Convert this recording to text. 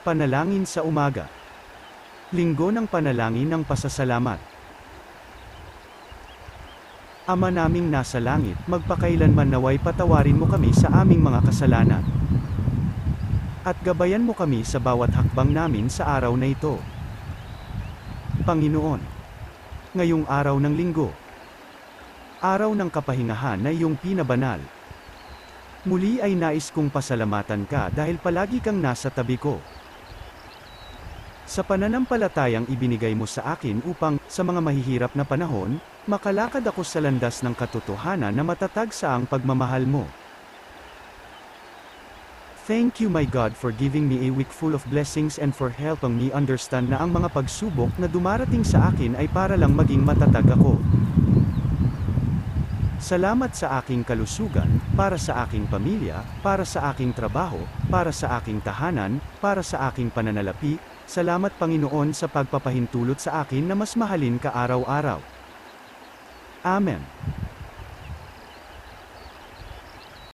Panalangin sa umaga. Linggo ng panalangin ng pasasalamat. Ama naming nasa langit, magpakailanman naway patawarin mo kami sa aming mga kasalanan. At gabayan mo kami sa bawat hakbang namin sa araw na ito. Panginoon, ngayong araw ng linggo, araw ng kapahingahan na iyong pinabanal, muli ay nais kong pasalamatan ka dahil palagi kang nasa tabi ko. Sa pananampalatayang ibinigay mo sa akin upang, sa mga mahihirap na panahon, makalakad ako sa landas ng katotohanan na matatag sa ang pagmamahal mo. Thank you my God for giving me a week full of blessings and for helping me understand na ang mga pagsubok na dumarating sa akin ay para lang maging matatag ako. Salamat sa aking kalusugan, para sa aking pamilya, para sa aking trabaho, para sa aking tahanan, para sa aking pananalapi, salamat Panginoon sa pagpapahintulot sa akin na mas mahalin ka araw-araw. Amen.